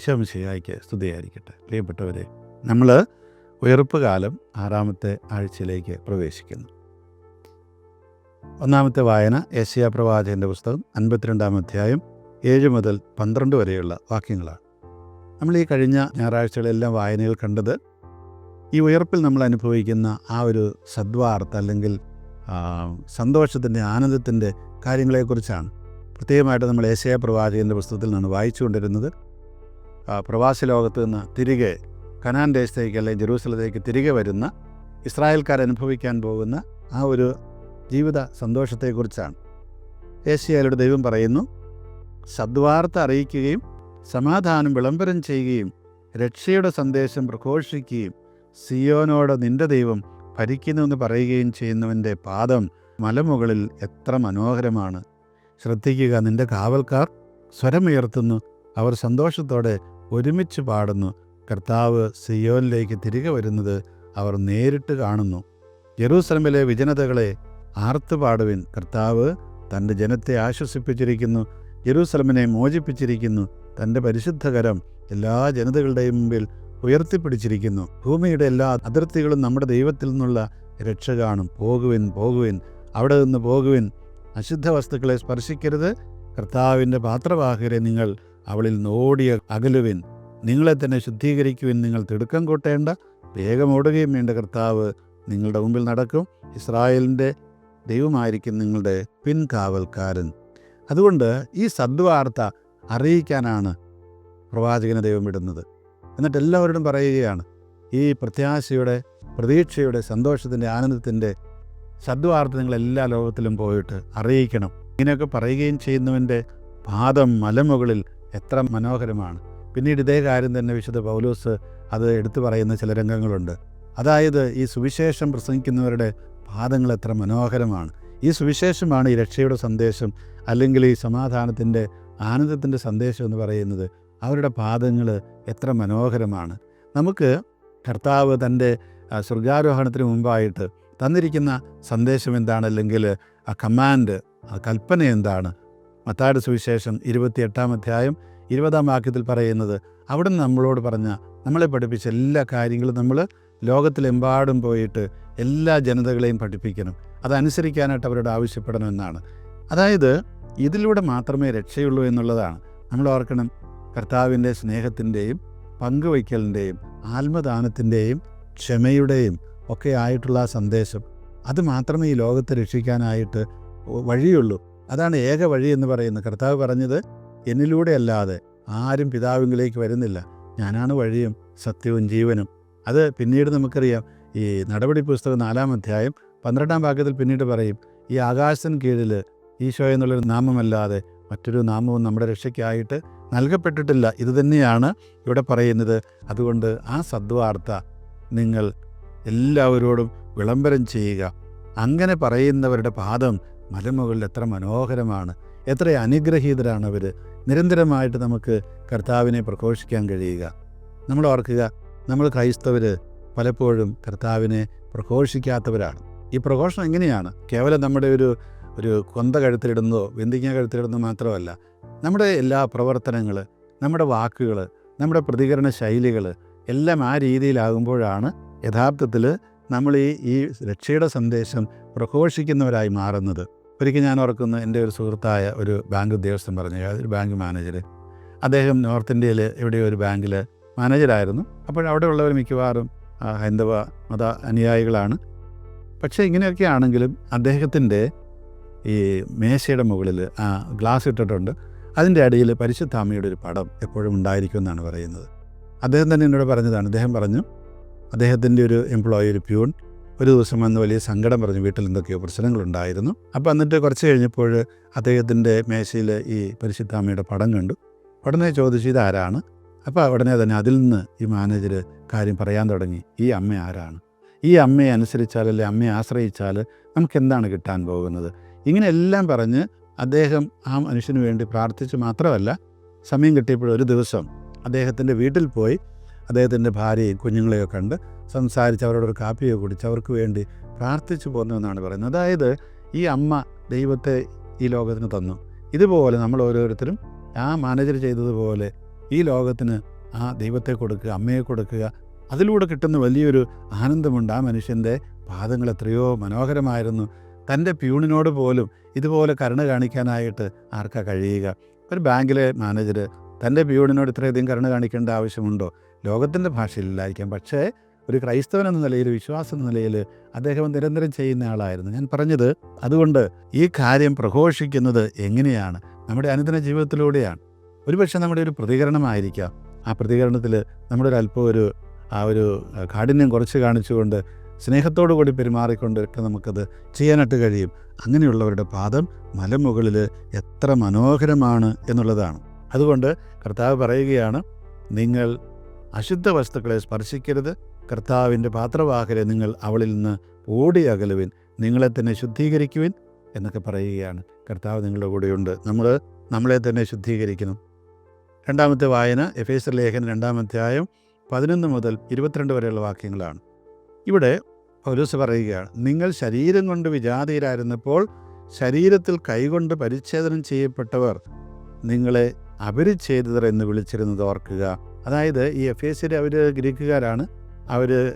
ഈശോമിശിഹായ്ക്ക് സ്തുതിയായിരിക്കട്ടെ. പ്രിയപ്പെട്ടവരെ നമ്മൾ ഉയർപ്പ് കാലം ആറാമത്തെ ആഴ്ചയിലേക്ക് പ്രവേശിക്കുന്നു. ഒന്നാമത്തെ വായന ഏഷ്യ പ്രവാചകന്റെ പുസ്തകം അൻപത്തിരണ്ടാം അധ്യായം ഏഴ് മുതൽ പന്ത്രണ്ട് വരെയുള്ള വാക്യങ്ങളാണ്. നമ്മൾ ഈ കഴിഞ്ഞ ഞായറാഴ്ചകളെല്ലാം വായനയിൽ കണ്ടത് ഈ ഉയർപ്പിൽ നമ്മൾ അനുഭവിക്കുന്ന ആ ഒരു സദ്വാർത്ത അല്ലെങ്കിൽ സന്തോഷത്തിന്റെ ആനന്ദത്തിന്റെ കാര്യങ്ങളെക്കുറിച്ചാണ്. പ്രത്യേകമായിട്ട് നമ്മൾ ഏഷ്യ പ്രവാചകന്റെ പുസ്തകത്തിൽ നിന്നാണ് വായിച്ചുകൊണ്ടിരുന്നത്. പ്രവാസി ലോകത്ത് നിന്ന് തിരികെ കനാൻ ദേശത്തേക്ക് അല്ലെങ്കിൽ ജെറൂസലത്തേക്ക് തിരികെ വരുന്ന ഇസ്രായേൽക്കാർ അനുഭവിക്കാൻ പോകുന്ന ആ ഒരു ജീവിത സന്തോഷത്തെക്കുറിച്ചാണ്. ഏഷ്യയിലൂടെ ദൈവം പറയുന്നു സദ്വാർത്ത അറിയിക്കുകയും സമാധാനം വിളംബരം ചെയ്യുകയും രക്ഷയുടെ സന്ദേശം പ്രഘോഷിക്കുകയും സിയോനോട് നിന്റെ ദൈവം ഭരിക്കുന്നുവെന്ന് പറയുകയും ചെയ്യുന്നവന്റെ പാദം മലമുകളിൽ എത്ര മനോഹരമാണ്. ശ്രദ്ധിക്കുക നിന്റെ കാവൽക്കാർ സ്വരമുയർത്തുന്നു അവർ സന്തോഷത്തോടെ ഒരുമിച്ച് പാടുന്നു. കർത്താവ് സിയോനിലേക്ക് തിരികെ വരുന്നത് അവർ നേരിട്ട് കാണുന്നു. ജെറൂസലമിലെ വിജനതകളെ ആർത്തു പാടുവിൻ. കർത്താവ് തന്റെ ജനത്തെ ആശ്വസിപ്പിച്ചിരിക്കുന്നു. ജെറൂസലമിനെ മോചിപ്പിച്ചിരിക്കുന്നു. തന്റെ പരിശുദ്ധകരം എല്ലാ ജനതകളുടെയും മുമ്പിൽ ഉയർത്തിപ്പിടിച്ചിരിക്കുന്നു. ഭൂമിയുടെ എല്ലാ അതിർത്തികളും നമ്മുടെ ദൈവത്തിൽ നിന്നുള്ള രക്ഷ കാണും. പോകുവിൻ പോകുവിൻ. അവിടെ നിന്ന് പോകുവിൻ. അശുദ്ധ വസ്തുക്കളെ സ്പർശിക്കരുത്. കർത്താവിന്റെ പാത്രവാഹകരെ നിങ്ങൾ അവളിൽ നോടിയ അകലുവിൻ നിങ്ങളെ തന്നെ ശുദ്ധീകരിക്കുവിൻ നിങ്ങൾ തിടുക്കം കൂട്ടേണ്ട വേഗം ഓടുകയും വേണ്ട കർത്താവ് നിങ്ങളുടെ മുമ്പിൽ നടക്കും. ഇസ്രായേലിന്റെ ദൈവമായിരിക്കും നിങ്ങളുടെ പിൻകാവൽക്കാരൻ. അതുകൊണ്ട് ഈ സദ്വാർത്ത അറിയിക്കാനാണ് പ്രവാചകനെ ദൈവം വിടുന്നത്. എന്നിട്ട് എല്ലാവരോടും പറയുകയാണ് ഈ പ്രത്യാശയുടെ പ്രതീക്ഷയുടെ സന്തോഷത്തിന്റെ ആനന്ദത്തിന്റെ സദ്വാർത്ത നിങ്ങൾ എല്ലാ ലോകത്തിലും പോയിട്ട് അറിയിക്കണം. ഇങ്ങനെയൊക്കെ പറയുകയും ചെയ്യുന്നവന്റെ പാദം മലമുകളിൽ എത്ര മനോഹരമാണ്. പിന്നീട് ഇതേ കാര്യം തന്നെ വിശുദ്ധ പൗലോസ് അത് എടുത്തു പറയുന്ന ചില രംഗങ്ങളുണ്ട്. അതായത് ഈ സുവിശേഷം പ്രസംഗിക്കുന്നവരുടെ പാദങ്ങൾ എത്ര മനോഹരമാണ്. ഈ സുവിശേഷമാണ് ഈ രക്ഷയുടെ സന്ദേശം അല്ലെങ്കിൽ ഈ സമാധാനത്തിന്റെ ആനന്ദത്തിന്റെ സന്ദേശം എന്ന് പറയുന്നത്. അവരുടെ പാദങ്ങൾ എത്ര മനോഹരമാണ്. നമുക്ക് കർത്താവ് തന്റെ സ്വർഗാരോഹണത്തിന് മുമ്പായിട്ട് തന്നിരിക്കുന്ന സന്ദേശം എന്താണ്? അല്ലെങ്കിൽ ആ കമാൻഡ് ആ കൽപ്പന എന്താണ്? മത്തായുടെ സുവിശേഷം ഇരുപത്തിയെട്ടാം അധ്യായം ഇരുപതാം വാക്യത്തിൽ പറയുന്നത് അവിടെ നമ്മളോട് പറഞ്ഞ നമ്മളെ പഠിപ്പിച്ച എല്ലാ കാര്യങ്ങളും നമ്മൾ ലോകത്തിലെമ്പാടും പോയിട്ട് എല്ലാ ജനതകളെയും പഠിപ്പിക്കണം. അതനുസരിക്കാനായിട്ട് അവരോട് ആവശ്യപ്പെടണമെന്നാണ് അതായത് ഇതിലൂടെ മാത്രമേ രക്ഷയുള്ളൂ എന്നുള്ളതാണ്. നമ്മൾ ഓർക്കണം കർത്താവിന്റെ സ്നേഹത്തിന്റെയും പങ്കുവയ്ക്കലിന്റെയും ആത്മദാനത്തിന്റെയും ക്ഷമയുടെയും ഒക്കെ ആയിട്ടുള്ള സന്ദേശം. അത് മാത്രമേ ഈ ലോകത്തെ രക്ഷിക്കാനായിട്ട് വഴിയുള്ളൂ. അതാണ് ഏക വഴി എന്ന് പറയുന്നത്. കർത്താവ് പറഞ്ഞത് എന്നിലൂടെ അല്ലാതെ ആരും പിതാവിങ്കിലേക്ക് വരുന്നില്ല. ഞാനാണ് വഴിയും സത്യവും ജീവനും. അത് പിന്നീട് നമുക്കറിയാം ഈ നടപടി പുസ്തകം നാലാം അധ്യായം പന്ത്രണ്ടാം വാക്യത്തിൽ പിന്നീട് പറയും ഈ ആകാശത്തിന് കീഴിൽ ഈശോ എന്നുള്ളൊരു നാമമല്ലാതെ മറ്റൊരു നാമവും നമ്മുടെ രക്ഷയ്ക്കായിട്ട് നൽകപ്പെട്ടിട്ടില്ല. ഇതുതന്നെയാണ് ഇവിടെ പറയുന്നത്. അതുകൊണ്ട് ആ സദ്വാർത്ത നിങ്ങൾ എല്ലാവരോടും വിളംബരം ചെയ്യുക. അങ്ങനെ പറയുന്നവരുടെ പാദം മലമുകളിൽ എത്ര മനോഹരമാണ് എത്ര അനുഗ്രഹീതരാണ് അവർ നിരന്തരമായിട്ട് നമുക്ക് കർത്താവിനെ പ്രഘോഷിക്കാൻ കഴിയുക. നമ്മൾ ഓർക്കുക നമ്മൾ ക്രൈസ്തവർ പലപ്പോഴും കർത്താവിനെ പ്രഘോഷിക്കാത്തവരാണ്. ഈ പ്രഘോഷണം എങ്ങനെയാണ്? കേവലം നമ്മുടെ ഒരു ഒരു കൊന്ത കഴുത്തിലിടുന്നതോ വെന്തിങ്ങ കഴുത്തിലിടുന്നതോ മാത്രമല്ല. നമ്മുടെ എല്ലാ പ്രവർത്തനങ്ങൾ നമ്മുടെ വാക്കുകൾ നമ്മുടെ പ്രതികരണ ശൈലികൾ എല്ലാം ആ രീതിയിലാകുമ്പോഴാണ് യഥാർത്ഥത്തിൽ നമ്മൾ ഈ ഈ രക്ഷയുടെ സന്ദേശം പ്രഘോഷിക്കുന്നവരായി മാറുന്നത്. ഒരിക്കൽ ഞാൻ ഓർക്കുന്നു എന്റെ ഒരു സുഹൃത്തായ ഒരു ബാങ്ക് ഉദ്യോഗസ്ഥൻ പറഞ്ഞു ഒരു ബാങ്ക് മാനേജർ. അദ്ദേഹം നോർത്ത് ഇന്ത്യയിൽ എവിടെയോ ഒരു ബാങ്കിൽ മാനേജരായിരുന്നു. അപ്പോൾ അവിടെ ഉള്ളവർ മിക്കവാറും ഹൈന്ദവ മത അനുയായികളാണ്. പക്ഷേ ഇങ്ങനെയൊക്കെ ആണെങ്കിലും അദ്ദേഹത്തിന്റെ ഈ മേശയുടെ മുകളിൽ ആ ഗ്ലാസ് ഇട്ടിട്ടുണ്ട്. അതിന്റെ അടിയിൽ പരിശുദ്ധ അമ്മയുടെ ഒരു പടം എപ്പോഴും ഉണ്ടായിരിക്കും എന്നാണ് പറയുന്നത്. അദ്ദേഹം തന്നെ എന്നോട് പറഞ്ഞതാണ് അദ്ദേഹം പറഞ്ഞു അദ്ദേഹത്തിന്റെ ഒരു എംപ്ലോയി ഒരു പ്യൂൺ ഒരു ദിവസം വന്ന് വലിയ സങ്കടം പറഞ്ഞു വീട്ടിൽ എന്തൊക്കെയോ പ്രശ്നങ്ങളുണ്ടായിരുന്നു. അപ്പോൾ എന്നിട്ട് കുറച്ച് കഴിഞ്ഞപ്പോൾ അദ്ദേഹത്തിന്റെ മേശയിൽ ഈ പരിശുദ്ധ അമ്മയുടെ പടം കണ്ടു. ഉടനെ ചോദിച്ചു ഇതാരാണ്? അപ്പോൾ ഉടനെ തന്നെ അതിൽ നിന്ന് ഈ മാനേജർ കാര്യം പറയാൻ തുടങ്ങി. ഈ അമ്മ ആരാണ്? ഈ അമ്മയെ അനുസരിച്ചാൽ അല്ലെ അമ്മയെ ആശ്രയിച്ചാൽ നമുക്ക് എന്താണ് കിട്ടാൻ പോകുന്നത്? ഇങ്ങനെയെല്ലാം പറഞ്ഞ് അദ്ദേഹം ആ മനുഷ്യന് വേണ്ടി പ്രാർത്ഥിച്ച് മാത്രമല്ല സമയം കിട്ടിയപ്പോൾ ഒരു ദിവസം അദ്ദേഹത്തിന്റെ വീട്ടിൽ പോയി. അദ്ദേഹത്തിന്റെ ഭാര്യയും കുഞ്ഞുങ്ങളെയൊക്കെ കണ്ട് സംസാരിച്ച് അവരോടൊരു കാപ്പിയോ കുടിച്ച് അവർക്ക് വേണ്ടി പ്രാർത്ഥിച്ചു പോന്നു എന്നാണ് പറയുന്നത്. അതായത് ഈ അമ്മ ദൈവത്തെ ഈ ലോകത്തിന് തന്നു. ഇതുപോലെ നമ്മൾ ഓരോരുത്തരും ആ മാനേജർ ചെയ്തതുപോലെ ഈ ലോകത്തിന് ആ ദൈവത്തെ കൊടുക്കുക അമ്മയെ കൊടുക്കുക അതിലൂടെ കിട്ടുന്ന വലിയൊരു ആനന്ദമുണ്ട്. ആ മനുഷ്യന്റെ പാദങ്ങൾ എത്രയോ മനോഹരമായിരുന്നു. തന്റെ പ്യൂണിനോട് പോലും ഇതുപോലെ കരുണ കാണിക്കാനായിട്ട് ആർക്കാ കഴിയുക? ഒരു ബാങ്കിലെ മാനേജർ തന്റെ പ്യൂണിനോട് ഇത്രയധികം കരുണ കാണിക്കേണ്ട ആവശ്യമുണ്ടോ? ലോകത്തിന്റെ ഭാഷയിലില്ലായിരിക്കാം. പക്ഷേ ഒരു ക്രൈസ്തവൻ എന്ന നിലയിൽ വിശ്വാസം എന്ന നിലയിൽ അദ്ദേഹം നിരന്തരം ചെയ്യുന്ന ആളായിരുന്നു. ഞാൻ പറഞ്ഞത് അതുകൊണ്ട് ഈ കാര്യം പ്രഘോഷിക്കുന്നത് എങ്ങനെയാണ്? നമ്മുടെ അനുദിന ജീവിതത്തിലൂടെയാണ്. ഒരുപക്ഷെ നമ്മുടെ ഒരു പ്രതികരണമായിരിക്കാം. ആ പ്രതികരണത്തിൽ നമ്മുടെ ഒരു അല്പം ഒരു ആ ഒരു കാഠിന്യം കുറച്ച് കാണിച്ചുകൊണ്ട് സ്നേഹത്തോടു കൂടി പെരുമാറിക്കൊണ്ടൊക്കെ നമുക്കത് ചെയ്യാനായിട്ട് കഴിയും. അങ്ങനെയുള്ളവരുടെ പാദം മലമുകളിൽ എത്ര മനോഹരമാണ് എന്നുള്ളതാണ്. അതുകൊണ്ട് കർത്താവ് പറയുകയാണ് നിങ്ങൾ അശുദ്ധ വസ്തുക്കളെ സ്പർശിക്കരുത്. കർത്താവിന്റെ പാത്രവാഹരെ നിങ്ങൾ അവളിൽ നിന്ന് ഓടി അകലുവിൻ നിങ്ങളെ തന്നെ ശുദ്ധീകരിക്കുവിൻ എന്നൊക്കെ പറയുകയാണ്. കർത്താവ് നിങ്ങളുടെ കൂടെയുണ്ട്. നമ്മൾ നമ്മളെ തന്നെ ശുദ്ധീകരിക്കണം രണ്ടാമത്തെ വായന എഫേസർ ലേഖനം രണ്ടാമത്തെ ആയം പതിനൊന്ന് മുതൽ ഇരുപത്തിരണ്ട് വരെയുള്ള വാക്യങ്ങളാണ്. ഇവിടെ പൗലൂസ് പറയുകയാണ് നിങ്ങൾ ശരീരം കൊണ്ട് വിജാതീയരായിരുന്നപ്പോൾ ശരീരത്തിൽ കൈകൊണ്ട് പരിച്ഛേദനം ചെയ്യപ്പെട്ടവർ നിങ്ങളെ അപരിച്ഛേദിതർ എന്ന് വിളിച്ചിരുന്നത് ഓർക്കുക. അതായത് ഈ എഫ് എസിൽ അവർ ഗ്രീക്കുകാരാണ്. അവർ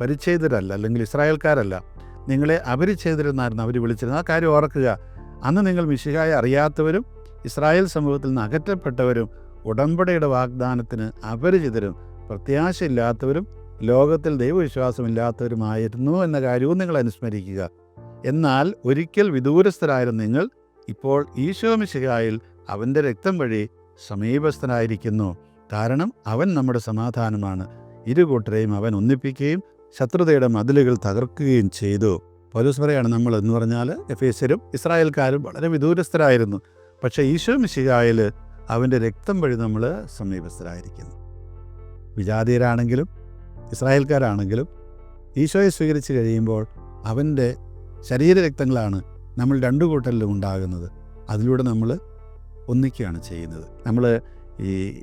പരിചയതരല്ല അല്ലെങ്കിൽ ഇസ്രായേൽക്കാരല്ല. നിങ്ങളെ അപരിച്ഛേദിതരെന്നായിരുന്നു അവർ വിളിച്ചിരുന്നത്. ആ കാര്യം ഓർക്കുക. അന്ന് നിങ്ങൾ മിശിഹായെ അറിയാത്തവരും ഇസ്രായേൽ സമൂഹത്തിൽ നിന്ന് അകറ്റപ്പെട്ടവരും ഉടമ്പടിയുടെ വാഗ്ദാനത്തിന് അപരിചിതരും പ്രത്യാശയില്ലാത്തവരും ലോകത്തിൽ ദൈവവിശ്വാസമില്ലാത്തവരുമായിരുന്നു എന്ന കാര്യവും നിങ്ങൾ അനുസ്മരിക്കുക. എന്നാൽ ഒരിക്കൽ വിദൂരസ്ഥരായിരുന്ന നിങ്ങൾ ഇപ്പോൾ ഈശോ മിശിഹായിൽ അവന്റെ രക്തം വഴി സമീപസ്ഥനായിരിക്കുന്നു. കാരണം അവൻ നമ്മുടെ സമാധാനമാണ്. ഇരു കൂട്ടരെയും അവൻ ഒന്നിപ്പിക്കുകയും ശത്രുതയുടെ മതിലുകൾ തകർക്കുകയും ചെയ്തു. പൗലോസ് പറയാണ് നമ്മൾ എന്ന് പറഞ്ഞാൽ എഫേസ്യരും ഇസ്രായേൽക്കാരും വളരെ വിദൂരസ്ഥരായിരുന്നു. പക്ഷേ ഈശോ മിശിഹായിൽ അവന്റെ രക്തം വഴി നമ്മൾ സമീപസ്ഥരായിരിക്കുന്നു. വിജാതീയരാണെങ്കിലും ഇസ്രായേൽക്കാരാണെങ്കിലും ഈശോയെ സ്വീകരിച്ചു കഴിയുമ്പോൾ അവന്റെ ശരീരരക്തങ്ങളാണ് നമ്മൾ രണ്ടു കൂട്ടലിലും ഉണ്ടാകുന്നത്. അതിലൂടെ നമ്മൾ ഒന്നിക്കുകയാണ് ചെയ്യുന്നത്. നമ്മൾ ഈ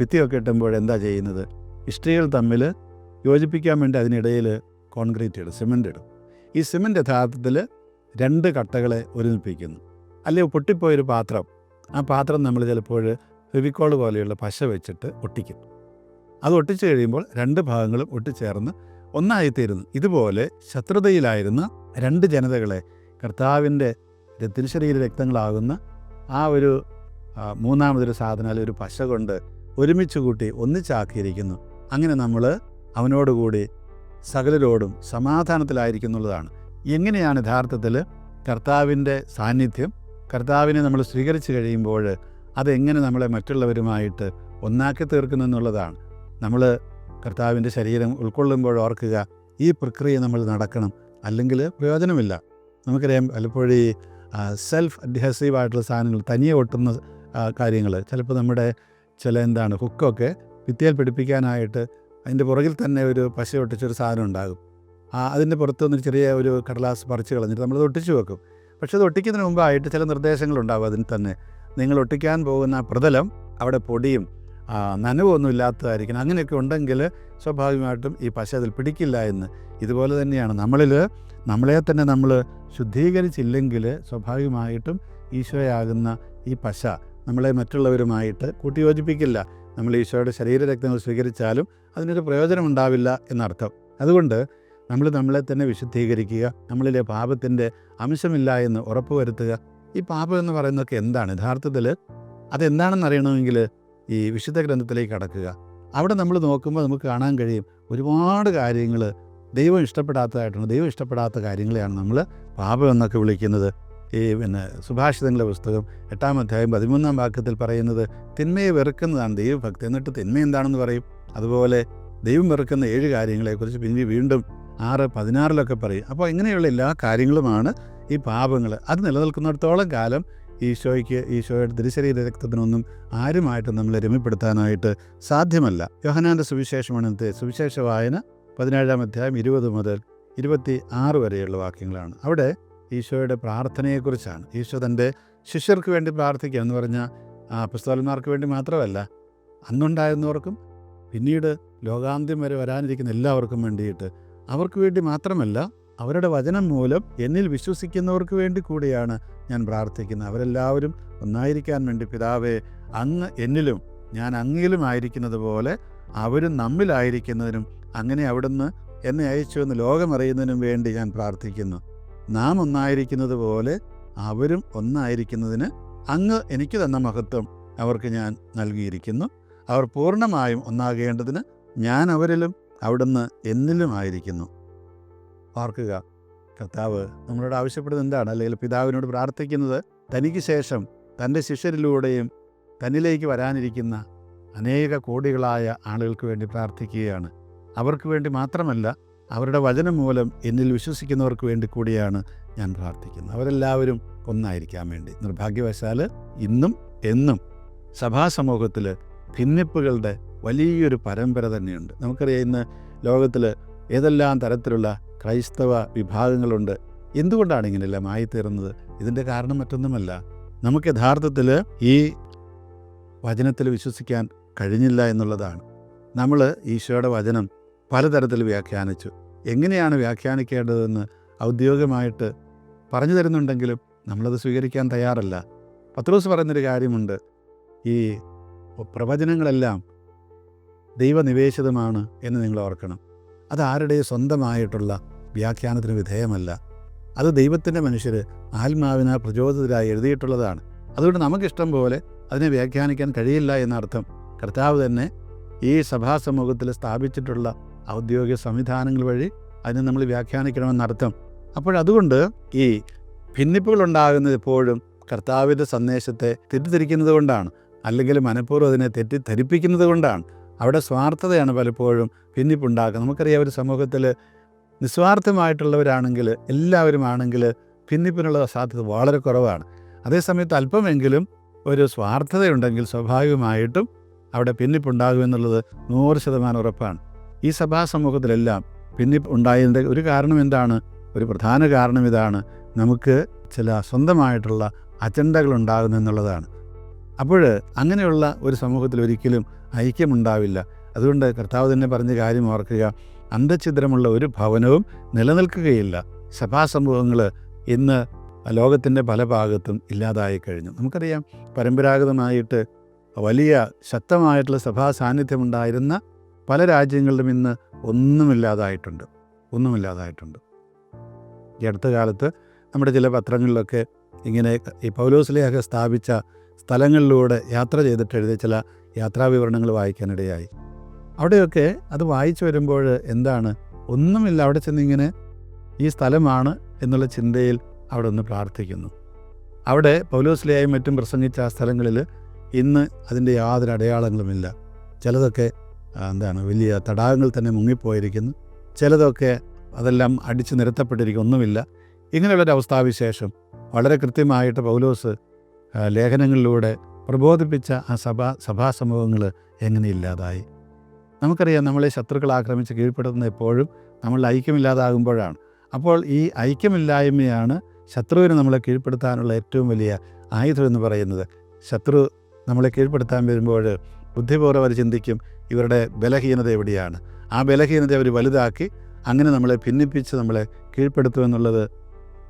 ഭിത്തിയൊക്കെ ഇട്ടുമ്പോൾ എന്താ ചെയ്യുന്നത്? ഇഷ്ടികൾ തമ്മിൽ യോജിപ്പിക്കാൻ വേണ്ടി അതിനിടയിൽ കോൺക്രീറ്റ് ഇടും സിമന്റ് ഇടും. ഈ സിമന്റ് യഥാർത്ഥത്തിൽ രണ്ട് കട്ടകളെ ഒരുമിപ്പിക്കുന്നു. അല്ലെങ്കിൽ പൊട്ടിപ്പോയൊരു പാത്രം ആ പാത്രം നമ്മൾ ചിലപ്പോൾ ഫെവിക്കോൾ പോലെയുള്ള പശ വെച്ചിട്ട് ഒട്ടിക്കും. അത് ഒട്ടിച്ചു കഴിയുമ്പോൾ രണ്ട് ഭാഗങ്ങളും ഒട്ടിച്ചേർന്ന് ഒന്നായിത്തീരുന്നു. ഇതുപോലെ ശത്രുതയിലായിരുന്ന രണ്ട് ജനതകളെ കർത്താവിന്റെ തിരിശരീര രക്തങ്ങളാകുന്ന ആ ഒരു മൂന്നാമതൊരു സാധനം അല്ലെങ്കിൽ ഒരു പശ കൊണ്ട് ഒരുമിച്ച് കൂട്ടി ഒന്നിച്ചാക്കിയിരിക്കുന്നു. അങ്ങനെ നമ്മൾ അവനോടുകൂടി സകലരോടും സമാധാനത്തിലായിരിക്കും എന്നുള്ളതാണ് എങ്ങനെയാണ് യഥാർത്ഥത്തിൽ കർത്താവിന്റെ സാന്നിധ്യം? കർത്താവിനെ നമ്മൾ സ്വീകരിച്ചു കഴിയുമ്പോൾ അതെങ്ങനെ നമ്മളെ മറ്റുള്ളവരുമായിട്ട് ഒന്നാക്കി തീർക്കുന്നു എന്നുള്ളതാണ്. നമ്മൾ കർത്താവിന്റെ ശരീരം ഉൾക്കൊള്ളുമ്പോൾ ഓർക്കുക ഈ പ്രക്രിയ നമ്മൾ നടക്കണം അല്ലെങ്കിൽ പ്രയോജനമില്ല. നമുക്കറിയാം പലപ്പോഴും ഈ സെൽഫ് അഡ്ഹസീവ് ആയിട്ടുള്ള സാധനങ്ങൾ തനിയെ ഒട്ടുന്ന കാര്യങ്ങൾ ചിലപ്പോൾ നമ്മുടെ ചില എന്താണ് ഹുക്കൊക്കെ ഭിത്തിയിൽ പിടിപ്പിക്കാനായിട്ട് അതിന്റെ പുറകിൽ തന്നെ ഒരു പശ ഒട്ടിച്ചൊരു സാധനം ഉണ്ടാകും. ആ അതിന്റെ പുറത്ത് നിന്ന് ചെറിയ ഒരു കടലാസ് പറിച്ച് കളഞ്ഞിട്ട് നമ്മളത് ഒട്ടിച്ചു വെക്കും. പക്ഷേ അത് ഒട്ടിക്കുന്നതിന് മുമ്പായിട്ട് ചില നിർദ്ദേശങ്ങളുണ്ടാകും അതിന് തന്നെ. നിങ്ങൾ ഒട്ടിക്കാൻ പോകുന്ന പ്രതലം അവിടെ പൊടിയും നനവൊന്നും ഇല്ലാത്തതായിരിക്കണം. അങ്ങനെയൊക്കെ ഉണ്ടെങ്കിൽ സ്വാഭാവികമായിട്ടും ഈ പശ അതിൽ പിടിക്കില്ല എന്ന്. ഇതുപോലെ തന്നെയാണ് നമ്മളിൽ നമ്മളെ തന്നെ നമ്മൾ ശുദ്ധീകരിച്ചില്ലെങ്കിൽ സ്വാഭാവികമായിട്ടും ഈശോയാകുന്ന ഈ പശ നമ്മളെ മറ്റുള്ളവരുമായിട്ട് കൂട്ടിയോജിപ്പിക്കില്ല. നമ്മൾ ഈശോയുടെ ശരീരരക്തങ്ങൾ സ്വീകരിച്ചാലും അതിനൊരു പ്രയോജനം ഉണ്ടാവില്ല എന്നർത്ഥം. അതുകൊണ്ട് നമ്മൾ നമ്മളെ തന്നെ വിശുദ്ധീകരിക്കുക നമ്മളിലെ പാപത്തിന്റെ അംശമില്ല എന്ന് ഉറപ്പുവരുത്തുക. ഈ പാപം എന്ന് പറയുന്നതൊക്കെ എന്താണ്? യഥാർത്ഥത്തിൽ അതെന്താണെന്ന് അറിയണമെങ്കിൽ ഈ വിശുദ്ധ ഗ്രന്ഥത്തിലേക്ക് കടക്കുക. അവിടെ നമ്മൾ നോക്കുമ്പോൾ നമുക്ക് കാണാൻ കഴിയും ഒരുപാട് കാര്യങ്ങൾ ദൈവം ഇഷ്ടപ്പെടാത്തതായിട്ടുണ്ട്. ദൈവം ഇഷ്ടപ്പെടാത്ത കാര്യങ്ങളെയാണ് നമ്മൾ പാപം എന്നൊക്കെ വിളിക്കുന്നത്. ഈ പിന്നെ സുഭാഷിതങ്ങളുടെ പുസ്തകം എട്ടാം അധ്യായം പതിമൂന്നാം വാക്യത്തിൽ പറയുന്നത് തിന്മയെ വെറുക്കുന്നതാണ് ദൈവഭക്തി. എന്നിട്ട് തിന്മ എന്താണെന്ന് പറയും? അതുപോലെ ദൈവം വെറുക്കുന്ന ഏഴ് കാര്യങ്ങളെക്കുറിച്ച് പിന്നെ വീണ്ടും ആറ് പതിനാറിലൊക്കെ പറയും. അപ്പോൾ ഇങ്ങനെയുള്ള എല്ലാ കാര്യങ്ങളുമാണ് ഈ പാപങ്ങൾ. അത് നിലനിൽക്കുന്നിടത്തോളം കാലം ഈശോയ്ക്ക് ഈശോയുടെ തിരുശരീര രക്തത്തിനൊന്നും ആരുമായിട്ട് നമ്മളെ രമ്യപ്പെടുത്താനായിട്ട് സാധ്യമല്ല. യോഹനാന്റെ സുവിശേഷമാണ് ഇന്നത്തെ സുവിശേഷ വായന പതിനേഴാം അധ്യായം ഇരുപത് മുതൽ ഇരുപത്തി ആറ് വരെയുള്ള വാക്യങ്ങളാണ്. അവിടെ ഈശോയുടെ പ്രാർത്ഥനയെക്കുറിച്ചാണ്. ഈശോ തന്റെ ശിഷ്യർക്ക് വേണ്ടി പ്രാർത്ഥിക്കുക എന്ന് പറഞ്ഞാൽ ആ പുസ്തകന്മാർക്ക് വേണ്ടി മാത്രമല്ല അന്നുണ്ടായിരുന്നവർക്കും പിന്നീട് ലോകാന്ത്യം വരെ വരാനിരിക്കുന്ന എല്ലാവർക്കും വേണ്ടിയിട്ട് അവർക്ക് വേണ്ടി മാത്രമല്ല അവരുടെ വചനം മൂലം എന്നിൽ വിശ്വസിക്കുന്നവർക്ക് വേണ്ടി കൂടിയാണ് ഞാൻ പ്രാർത്ഥിക്കുന്നത്. അവരെല്ലാവരും ഒന്നായിരിക്കാൻ വേണ്ടി പിതാവേ അങ്ങ് എന്നിലും ഞാൻ അങ്ങിലും ആയിരിക്കുന്നത് പോലെ അവരും നമ്മിലായിരിക്കുന്നതിനും അങ്ങനെ അവിടുന്ന് എന്നെ അയച്ചു എന്ന് ലോകമറിയുന്നതിനും വേണ്ടി ഞാൻ പ്രാർത്ഥിക്കുന്നു. നാം ഒന്നായിരിക്കുന്നത് പോലെ അവരും ഒന്നായിരിക്കുന്നതിന് അങ്ങ് എനിക്ക് തന്ന മഹത്വം അവർക്ക് ഞാൻ നൽകിയിരിക്കുന്നു. അവർ പൂർണമായും ഒന്നാകേണ്ടതിന് ഞാൻ അവരിലും അവിടുന്ന് എന്നിലുമായിരിക്കുന്നു ഓർക്കുക കർത്താവ് നമ്മളോട് ആവശ്യപ്പെടുന്നത് എന്താണ്? അല്ലെങ്കിൽ പിതാവിനോട് പ്രാർത്ഥിക്കുന്നത് തനിക്ക് ശേഷം തന്റെ ശിഷ്യരിലൂടെയും തന്നിലേക്ക് വരാനിരിക്കുന്ന അനേക കോടികളായ ആളുകൾക്ക് വേണ്ടി പ്രാർത്ഥിക്കുകയാണ്. അവർക്ക് വേണ്ടി മാത്രമല്ല അവരുടെ വചനം മൂലം എന്നിൽ വിശ്വസിക്കുന്നവർക്ക് വേണ്ടി കൂടിയാണ് ഞാൻ പ്രാർത്ഥിക്കുന്നത്. അവരെല്ലാവരും ഒന്നായിരിക്കാൻ വേണ്ടി. നിർഭാഗ്യവശാൽ ഇന്നും എന്നും സഭാസമൂഹത്തിൽ ഭിന്നിപ്പുകളുടെ വലിയൊരു പരമ്പര തന്നെയുണ്ട്. നമുക്കറിയാം ഇന്ന് ലോകത്തിൽ ഏതെല്ലാം തരത്തിലുള്ള ക്രൈസ്തവ വിഭാഗങ്ങളുണ്ട്. എന്തുകൊണ്ടാണ് ഇങ്ങനെയെല്ലാം ആയിത്തീർന്നത്? ഇതിന്റെ കാരണം മറ്റൊന്നുമല്ല. നമുക്ക് യഥാർത്ഥത്തിൽ ഈ വചനത്തിൽ വിശ്വസിക്കാൻ കഴിഞ്ഞില്ല എന്നുള്ളതാണ്. നമ്മൾ ഈശോയുടെ വചനം പലതരത്തിൽ വ്യാഖ്യാനിച്ചു. എങ്ങനെയാണ് വ്യാഖ്യാനിക്കേണ്ടതെന്ന് ഔദ്യോഗികമായിട്ട് പറഞ്ഞു തരുന്നുണ്ടെങ്കിലും നമ്മളത് സ്വീകരിക്കാൻ തയ്യാറല്ല. പത്രോസ് പറയുന്നൊരു കാര്യമുണ്ട്. ഈ പ്രവചനങ്ങളെല്ലാം ദൈവനിവേശിതമാണ് എന്ന് നിങ്ങൾ ഓർക്കണം. അത് ആരുടെയും സ്വന്തമായിട്ടുള്ള വ്യാഖ്യാനത്തിന് വിധേയമല്ല. അത് ദൈവത്തിന്റെ മനുഷ്യർ ആത്മാവിനാൽ പ്രചോദിതരായി എഴുതിയിട്ടുള്ളതാണ്. അതുകൊണ്ട് നമുക്കിഷ്ടം പോലെ അതിനെ വ്യാഖ്യാനിക്കാൻ കഴിയില്ല എന്നർത്ഥം കർത്താവ് തന്നെ ഈ സഭാസമൂഹത്തിൽ സ്ഥാപിച്ചിട്ടുള്ള ഔദ്യോഗിക സംവിധാനങ്ങൾ വഴി അതിനെ നമ്മൾ വ്യാഖ്യാനിക്കണമെന്നർത്ഥം അപ്പോഴതുകൊണ്ട് ഈ ഭിന്നിപ്പുകൾ ഉണ്ടാകുന്നത് എപ്പോഴും കർത്താവിന്റെ സന്ദേശത്തെ തെറ്റിദ്ധരിക്കുന്നത് കൊണ്ടാണ് അല്ലെങ്കിൽ മനഃപൂർവം അതിനെ തെറ്റിദ്ധരിപ്പിക്കുന്നത് കൊണ്ടാണ്. അവിടെ സ്വാർത്ഥതയാണ് പലപ്പോഴും ഭിന്നിപ്പുണ്ടാക്കുന്നത്. നമുക്കറിയാം ഒരു സമൂഹത്തിൽ നിസ്വാർത്ഥമായിട്ടുള്ളവരാണെങ്കിൽ എല്ലാവരും ആണെങ്കിൽ ഭിന്നിപ്പിനുള്ള സാധ്യത വളരെ കുറവാണ്. അതേസമയത്ത് അല്പമെങ്കിലും ഒരു സ്വാർത്ഥതയുണ്ടെങ്കിൽ സ്വാഭാവികമായിട്ടും അവിടെ ഭിന്നിപ്പുണ്ടാകുമെന്നുള്ളത് നൂറ് ശതമാനം ഉറപ്പാണ്. ഈ സഭാ സമൂഹത്തിലെല്ലാം പിന്നിപ്പ് ഉണ്ടായതിന്റെ ഒരു കാരണം എന്താണ്? ഒരു പ്രധാന കാരണം ഇതാണ്. നമുക്ക് ചില സ്വന്തമായിട്ടുള്ള അജണ്ടകൾ ഉണ്ടാകുന്നു എന്നുള്ളതാണ്. അപ്പോൾ അങ്ങനെയുള്ള ഒരു സമൂഹത്തിൽ ഒരിക്കലും ഐക്യമുണ്ടാവില്ല. അതുകൊണ്ട് കർത്താവ് തന്നെ പറഞ്ഞ കാര്യം ഓർക്കുക. അന്തഛിദ്രമുള്ള ഒരു ഭവനവും നിലനിൽക്കുകയില്ല. സഭാസമൂഹങ്ങൾ ഇന്ന് ലോകത്തിന്റെ പല ഭാഗത്തും ഇല്ലാതായി കഴിഞ്ഞു. നമുക്കറിയാം പരമ്പരാഗതമായിട്ട് വലിയ ശക്തമായിട്ടുള്ള സഭാ സാന്നിധ്യമുണ്ടായിരുന്ന പല രാജ്യങ്ങളിലും ഇന്ന് ഒന്നുമില്ലാതായിട്ടുണ്ട്. ഒന്നുമില്ലാതായിട്ടുണ്ട്. ഈ അടുത്ത കാലത്ത് നമ്മുടെ ചില പത്രങ്ങളിലൊക്കെ ഇങ്ങനെ ഈ പൗലോസിലേക്ക് സ്ഥാപിച്ച സ്ഥലങ്ങളിലൂടെ യാത്ര ചെയ്തിട്ട് എഴുതിയ ചില യാത്രാവിവരണങ്ങൾ വായിക്കാനിടയായി. അവിടെയൊക്കെ അത് വായിച്ചു വരുമ്പോൾ എന്താണ്? ഒന്നുമില്ല അവിടെ ചെന്നിങ്ങനെ ഈ സ്ഥലമാണ് എന്നുള്ള ചിന്തയിൽ അവിടെ ഒന്ന് പ്രാർത്ഥിക്കുന്നു. അവിടെ പൗലോസിലേയും മറ്റും പ്രസംഗിച്ച ആ സ്ഥലങ്ങളിൽ ഇന്ന് അതിന്റെ യാതൊരു അടയാളങ്ങളുമില്ല. ചിലതൊക്കെ എന്താണ് വലിയ തടാകങ്ങൾ തന്നെ മുങ്ങിപ്പോയിരിക്കുന്നു. ചിലതൊക്കെ അതെല്ലാം അടിച്ചു നിരത്തപ്പെട്ടിരിക്കും ഒന്നുമില്ല. ഇങ്ങനെയുള്ളൊരു അവസ്ഥാവിശേഷം വളരെ കൃത്യമായിട്ട് പൗലോസ് ലേഖനങ്ങളിലൂടെ പ്രബോധിപ്പിച്ച ആ സഭാ സഭാസമൂഹങ്ങൾ എങ്ങനെ ഇല്ലാതായി. നമുക്കറിയാം നമ്മളെ ശത്രുക്കൾ ആക്രമിച്ച് കീഴ്പ്പെടുത്തുന്ന എപ്പോഴും നമ്മൾ ഐക്യമില്ലാതാകുമ്പോഴാണ്. അപ്പോൾ ഈ ഐക്യമില്ലായ്മയാണ് ശത്രുവിനെ നമ്മളെ കീഴ്പ്പെടുത്താനുള്ള ഏറ്റവും വലിയ ആയുധം എന്ന് പറയുന്നത്. ശത്രു നമ്മളെ കീഴ്പ്പെടുത്താൻ വരുമ്പോൾ ബുദ്ധിപൂർവം അവർ ചിന്തിക്കും ഇവരുടെ ബലഹീനത എവിടെയാണ്. ആ ബലഹീനത അവർ വലുതാക്കി അങ്ങനെ നമ്മളെ ഭിന്നിപ്പിച്ച് നമ്മളെ കീഴ്പ്പെടുത്തുമെന്നുള്ളത്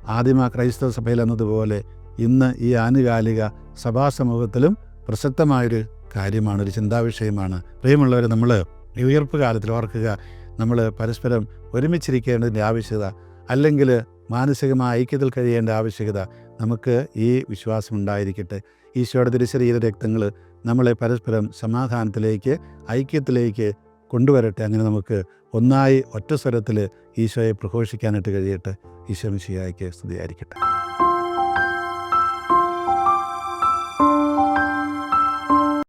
ആദിമ ക്രൈസ്തവ സഭയിൽ എന്നതുപോലെ ഇന്ന് ഈ ആനുകാലിക സഭാ സമൂഹത്തിലും പ്രസക്തമായൊരു കാര്യമാണ് ഒരു ചിന്താവിഷയമാണ്. പ്രിയമുള്ളവർ നമ്മൾ ഈ ഉയർപ്പ് കാലത്തിൽ ഓർക്കുക നമ്മൾ പരസ്പരം ഒരുമിച്ചിരിക്കേണ്ടതിന്റെ ആവശ്യകത അല്ലെങ്കിൽ മാനസികമായ ഐക്യത്തിൽ കഴിയേണ്ട ആവശ്യകത നമുക്ക് ഈ വിശ്വാസം ഉണ്ടായിരിക്കട്ടെ. ഈശോയുടെ തിരുശരീര രക്തങ്ങൾ നമ്മളെ പരസ്പരം സമാധാനത്തിലേക്ക് ഐക്യത്തിലേക്ക് കൊണ്ടുവരട്ടെ. അങ്ങനെ നമുക്ക് ഒന്നായി ഒറ്റ സ്വരത്തിൽ ഈശോയെ പ്രഘോഷിക്കാനായിട്ട് കഴിയട്ടെ. ഈശോ മിശിഹായ്ക്ക് സ്തുതിയായിരിക്കട്ടെ.